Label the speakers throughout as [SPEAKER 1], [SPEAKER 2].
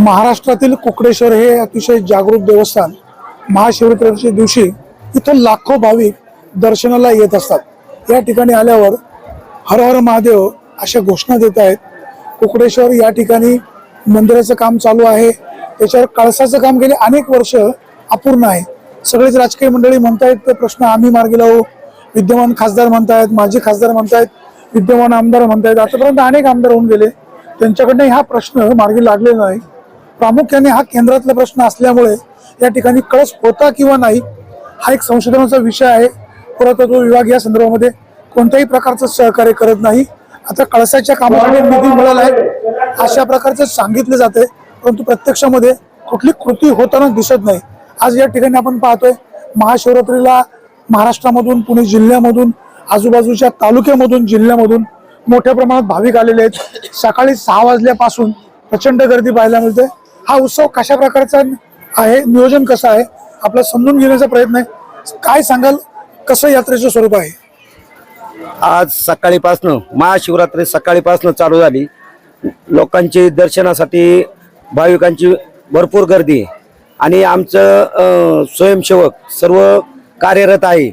[SPEAKER 1] महाराष्ट्रातील कुकडेश्वर हे अतिशय जागरूक देवस्थान महाशिवरात्रीच्या दिवशी इथं लाखो भाविक दर्शनाला येत असतात. या ठिकाणी आल्यावर हर हर महादेव अशा घोषणा देत आहेत. कुकडेश्वर या ठिकाणी मंदिराचं काम चालू आहे. त्याच्यावर कळसाचं काम गेले अनेक वर्ष अपूर्ण आहे. सगळेच राजकीय मंडळी म्हणतायत ते प्रश्न आम्ही मार्गी लावू. विद्यमान खासदार म्हणतायत माजी खासदार म्हणतायत विद्यमान आमदार म्हणतायत. आतापर्यंत अनेक आमदार होऊन गेले. त्यांच्याकडनं हा प्रश्न मार्गी लागलेला नाही प्रामुख्याने हा केंद्रातला प्रश्न असल्यामुळे या ठिकाणी कळस होता किंवा नाही हा एक संशोधनाचा विषय आहे. पुरातत्व विभाग या संदर्भामध्ये कोणत्याही प्रकारचं सहकार्य करत नाही. आता कळसाच्या कामासाठी निधी मिळाला आहे. अशा प्रकारचं सांगितलं जाते परंतु प्रत्यक्षामध्ये कुठली कृती होताना दिसत नाही. आज या ठिकाणी आपण पाहतोय महाशिवरात्रीला महाराष्ट्रामधून पुणे जिल्ह्यामधून आजूबाजूच्या तालुक्यामधून जिल्ह्यामधून मोठ्या प्रमाणात भाविक आलेले आहेत. सकाळी सहा वाजल्यापासून प्रचंड गर्दी पाहायला मिळते. हा उत्सव कशा प्रकारचा आहे नियोजन कसं आहे आपला समजून घेण्याचा प्रयत्न आहे. काय सांगाल कसं यात्रेचं स्वरूप आहे?
[SPEAKER 2] आज सकाळीपासनं महाशिवरात्री सकाळीपासनं चालू झाली. लोकांची दर्शनासाठी भाविकांची भरपूर गर्दी आहे. आणि आमचं स्वयंसेवक सर्व कार्यरत आहे.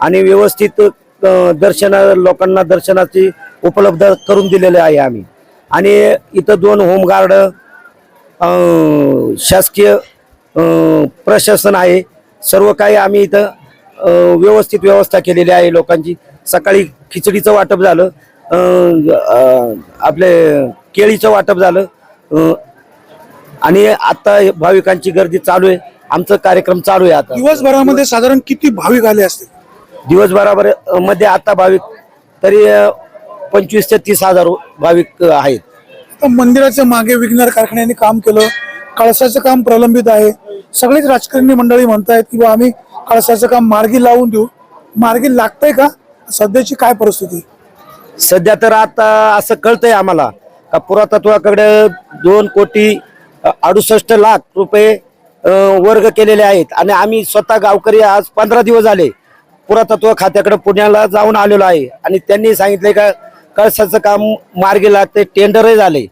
[SPEAKER 2] आणि व्यवस्थित दर्शना लोकांना दर्शनाची उपलब्ध करून दिलेले आहे आम्ही. आणि इथं दोन होमगार्ड शासकीय प्रशासन आहे. सर्व काही आम्ही इथं व्यवस्थित व्यवस्था केलेली आहे लोकांची. सकाळी खिचडीचं वाटप झालं. आपले केळीचं वाटप झालं. आणि आता भाविकांची गर्दी चालू आहे. आमचा कार्यक्रम चालू आहे आता.
[SPEAKER 1] दिवसभरामध्ये साधारण किती भाविक आले असतील?
[SPEAKER 2] दिवसभराभर अं, मध्ये आता भाविक तरी पंचवीस ते तीस हजार भाविक आहेत.
[SPEAKER 1] आता मंदिराच्या मागे विघ्नर कारखान्याने काम केलं. कळसाचं काम प्रलंबित आहे. सगळेच राजकारणी मंडळी म्हणतायत की बा आम्ही कळसाचं काम मार्गी लावून देऊ. मार्गी लागतंय का? सध्याची काय परिस्थिती?
[SPEAKER 2] सध्या तर आता असं कळतंय आम्हाला का पुरातत्वाकडे दोन कोटी अडुसष्ट लाख रुपये वर्ग केलेले आहेत. आणि आम्ही स्वतः गावकरी आज पंधरा दिवस झाले पुरातत्व खात्याकडे पुण्याला जाऊन आलेलो आहे. आणि त्यांनी सांगितले का कळसाचं काम मार्गी लागते टेंडरही झाले.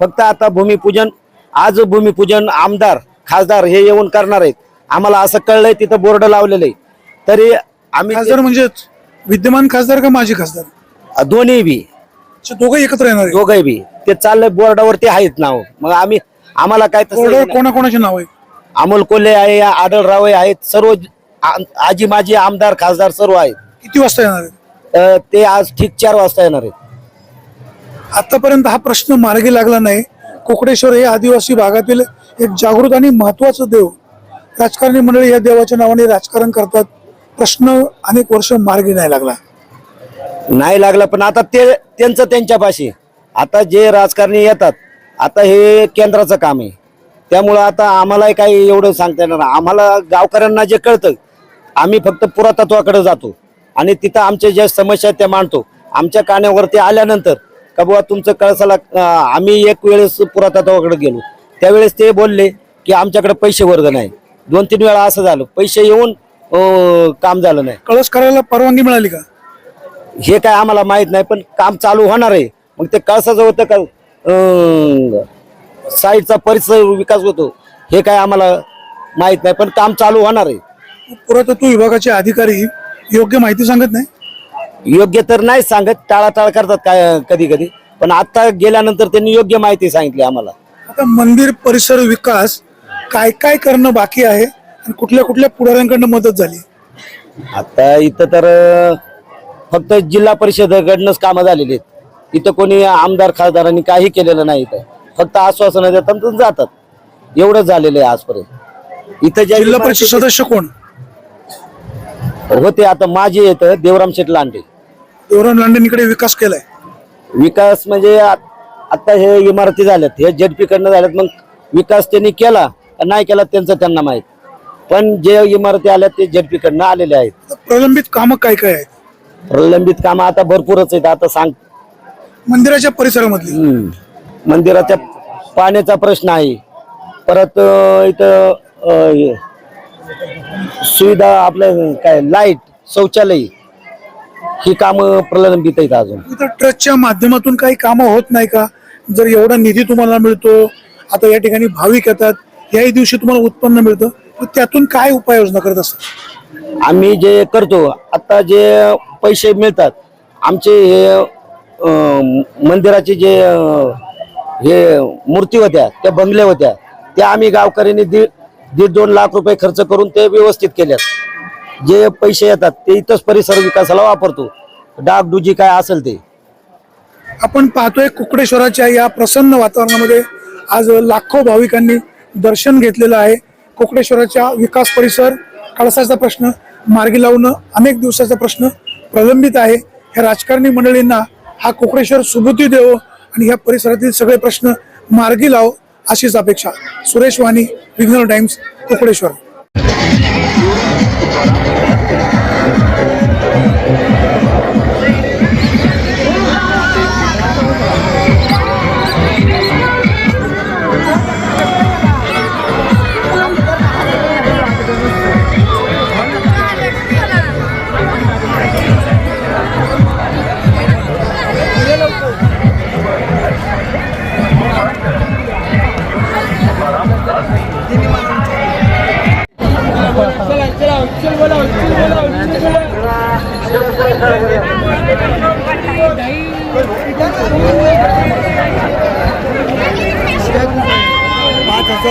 [SPEAKER 2] फक्त आता भूमिपूजन आज भूमिपूजन आमदार खासदार हे येऊन करणार आहेत. आम्हाला असं कळलंय तिथं बोर्ड लावलेलं आहे तरी आम्ही
[SPEAKER 1] खासदार म्हणजे विद्यमान खासदार का माजी खासदार?
[SPEAKER 2] दोन्ही बी.
[SPEAKER 1] दोघं एकत्र येणार
[SPEAKER 2] दोघही बी. ते चाललंय बोर्डावरती आहेत नाव. मग आम्ही आम्हाला काय
[SPEAKER 1] बोर्डावर. कोणाकोणाचे नाव आहे?
[SPEAKER 2] अमोल कोल्हे आहे आढळराव आहेत सर्व आजी माजी आमदार खासदार सर्व आहेत.
[SPEAKER 1] किती वाजता येणार
[SPEAKER 2] ते आज ठीक चार वाजता येणार आहेत.
[SPEAKER 1] आतापर्यंत हा प्रश्न मार्गी लागला नाही. कोकडेश्वर हे आदिवासी भागातील एक जागृत आणि महत्वाचं देव. राजकारणी मंडळी या देवाच्या नावाने राजकारण करतात. प्रश्न अनेक वर्ष मार्गी नाही लागला.
[SPEAKER 2] नाही लागला पण आता ते त्यांचं त्यांच्यापाशी. आता जे राजकारणी येतात आता हे केंद्राचं काम आहे. त्यामुळं आता आम्हालाही काही एवढं सांगता येणार नाही. आम्हाला गावकऱ्यांना जे कळतं आम्ही फक्त पुरातत्वाकडे जातो. आणि तिथं आमच्या ज्या समस्या आहेत त्या मांडतो. आमच्या कानावरती आल्यानंतर का बुवा तुमचं कळसाला आम्ही एक वेळेस पुरातत्वाकडे गेलो. त्यावेळेस ते बोलले की आमच्याकडे पैसे वर्ग नाही. दोन तीन वेळा असं झालं. पैसे येऊन काम झालं नाही.
[SPEAKER 1] कळस करायला परवानगी मिळाली का?
[SPEAKER 2] हे काय आम्हाला माहीत नाही पण काम चालू होणार आहे. मग ते कळसाचं होतं का? साईडचा परिसर विकास होतो. हे काय आम्हाला माहीत नाही पण काम चालू होणार आहे.
[SPEAKER 1] पुरातत्व विभागाचे अधिकारी योग्य माहिती सांगत नाही?
[SPEAKER 2] योग्य तर नाही सांगत टाळाटाळ करतात काय कधी कधी. पण आता गेल्यानंतर त्यांनी योग्य माहिती सांगितली आम्हाला.
[SPEAKER 1] आता मंदिर परिसर विकास काय काय करणं बाकी आहे आणि कुठल्या कुठल्या पुढाऱ्यांकडनं मदत झाली?
[SPEAKER 2] आता इथं तर फक्त जिल्हा परिषदेकडनंच कामं झालेली आहेत. इथं कोणी आमदार खासदारांनी काही केलेलं नाही इथं. फक्त आश्वासनं देतात जातात. एवढंच झालेलं आहे आजपर्यंत. इथं ज्या
[SPEAKER 1] जिल्हा परिषद सदस्य कोण?
[SPEAKER 2] होते आता माझे येतं देवराम शेठ लांडे.
[SPEAKER 1] देवराम लांडेंकडे विकास केलाय.
[SPEAKER 2] विकास म्हणजे आता हे इमारती झाल्यात हे जेडपी कडनं झाल्यात मग विकास त्यांनी केला का नाही केला त्यांचं त्यांना माहीत. पण जे इमारती आल्या ते जेडपी कडनं आलेले आहेत.
[SPEAKER 1] प्रलंबित कामं काय काय आहेत?
[SPEAKER 2] प्रलंबित कामं आता भरपूरच आहेत आता सांग.
[SPEAKER 1] मंदिराच्या परिसरामधली.
[SPEAKER 2] हम्म. मंदिराच्या पाण्याचा प्रश्न आहे. परत अं, इथं अं, हे, सुविधा आपलं काय लाइट शौचालय. ही कामं प्रलंबित आहेत अजून.
[SPEAKER 1] इथं ट्रस्टच्या माध्यमातून काही कामं होत नाही का? जर एवढा निधी तुम्हाला मिळतो आता या ठिकाणी भाविक येतात याही दिवशी तुम्हाला उत्पन्न मिळतं तर त्यातून काय उपाययोजना करत असतात?
[SPEAKER 2] आम्ही जे करतो आता जे पैसे मिळतात आमचे हे मंदिराचे जे हे मूर्ती होत्या त्या बंगले होत्या त्या आम्ही गावकऱ्यांनी दीड दीड दोन लाख रुपये खर्च करून ते व्यवस्थित केल्यात. जे पैसे येतात ते इथंच परिसर विकासाला वापरतो. डागडुजी काय असेल ते?
[SPEAKER 1] आपण पाहतोय कुकडेश्वराच्या या प्रसन्न वातावरणामध्ये आज लाखो भाविकांनी दर्शन घेतलेलं आहे. कुकडेश्वराच्या विकास परिसर कळसाचा प्रश्न मार्गी लावणं अनेक दिवसाचा प्रश्न प्रलंबित आहे. ह्या राजकारणी मंडळींना हा कुकडेश्वर सुबुती देवो आणि ह्या परिसरातील सगळे प्रश्न मार्गी लाव अशीच अपेक्षा. सुरेश वाणी विघ्नर टाइम्स कुकडेश्वर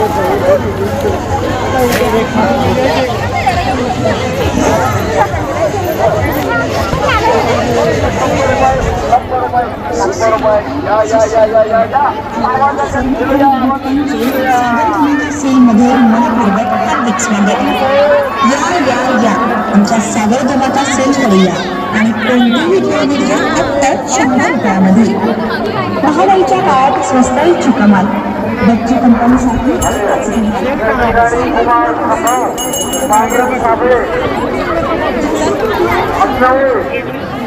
[SPEAKER 1] Thank you.
[SPEAKER 3] सेलमध्ये मनपूर्वक हार्दिक स्वागत या या या आमच्या सागर धमाका सेलकडे या आणि कोणत्याही खरेदी घ्या फक्त शंभर रुपयामध्ये महागाईच्या काळात स्वस्ताईची कमाल बच्ची कंपनीसाठी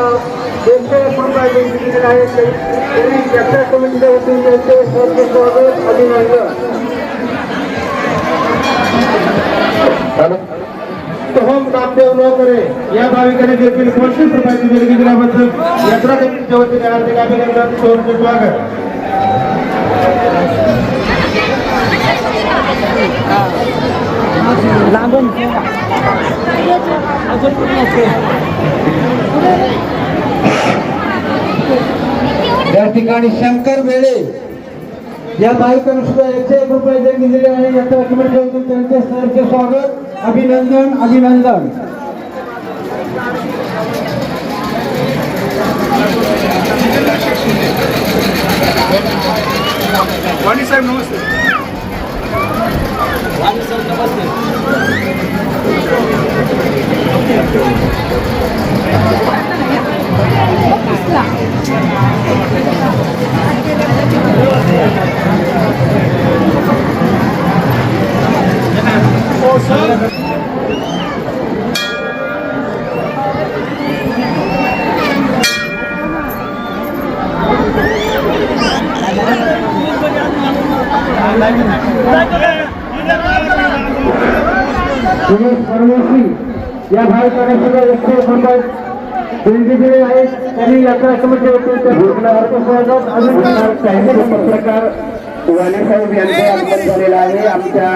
[SPEAKER 4] भाविकांनी सुद्धा दोनशे एक रुपये दिलेले आहेत तरी यात्रा कमिटीच्या वतीने त्यांचे सहर्ष स्वागत अभिनंदन हॅलो सोहम नामदेव नोकरे या भाविकांनी देखील पंचवीस रुपयाची देणगी दिल्याबद्दल यात्रा कमिटीच्या वतीने हार्दिक अभिनंदन सहर्ष स्वागत। या ठिकाणी शंकर वेळे या भाविकांनी सुद्धा एकशे एक रुपये देणगी दिली आहे कमिटीच्या वतीने त्यांचे सहर्ष स्वागत अभिनंदन अभिनंदन. सुरेश परमेश्वरी या भाविकांना सुद्धा एकशे एक रुपये देणगी दिली आहे. त्यांनी यात्रा कमिटी वतीने त्या भाविकाला अर्थ स्वागत अजून साहित्य पत्रकार वाणीसाहेब यांचे आगमन आहे. आमच्या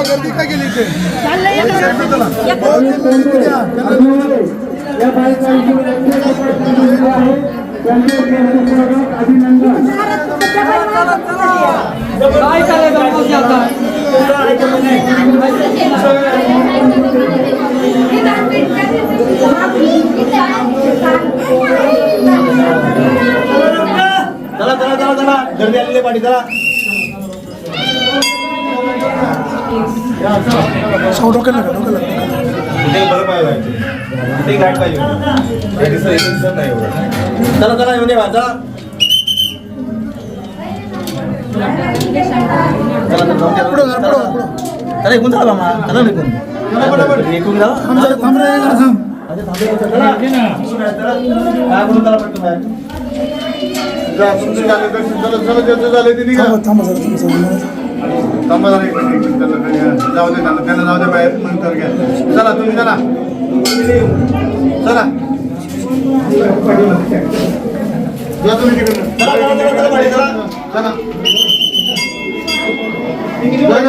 [SPEAKER 4] गर्दी काय गेली ते या बाईचा त्यांचे सहभाग अभिनंदन काय करायचं आता
[SPEAKER 5] चला चला चला चला गर्दी आलेली पाठी चला बरं पाहिजे चला चला येऊन येवा चला. चला इकून चला. मामा. चला इकून इकून जा. काय चला
[SPEAKER 4] पडतो
[SPEAKER 1] थांबा थांबा थांबा
[SPEAKER 4] त्यांना जाऊ दे त्यांना जाऊ दे बाहेर नंतर घ्या. चला तुम्ही चला. चला. जा तुम्ही तिकडनं.
[SPEAKER 5] चला, चला, चला, चला, चला.
[SPEAKER 4] चला.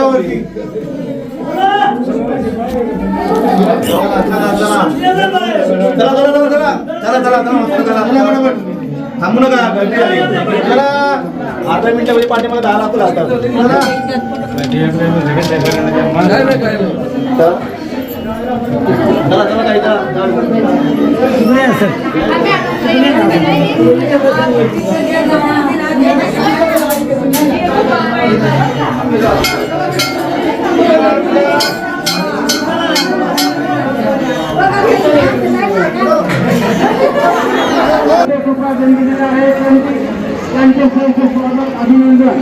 [SPEAKER 4] वरती. चला चला चला.
[SPEAKER 5] चला चला चला. चला चला चला चला. चला
[SPEAKER 4] चला. पटापट.
[SPEAKER 5] थांबू नका
[SPEAKER 4] चला.
[SPEAKER 5] अर्धा मिनिटामध्ये पाठीमध्ये दहा लाख लागतात.
[SPEAKER 4] चला.
[SPEAKER 5] चला चला काही
[SPEAKER 4] त्यांचे खूप स्वागत अभिनंदन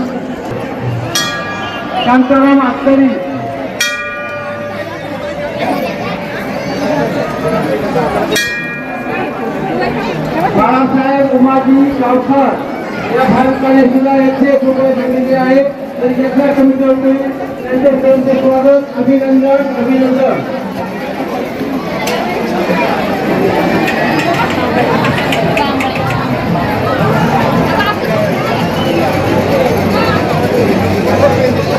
[SPEAKER 4] शांताराम आत्तरी उमाजी गावकर या भारताने सुद्धा यांचे फोटो सांगितले आहेत तर याच्या समितीवरती त्यांचे स्वागत अभिनंदन अभिनंदन Thank you.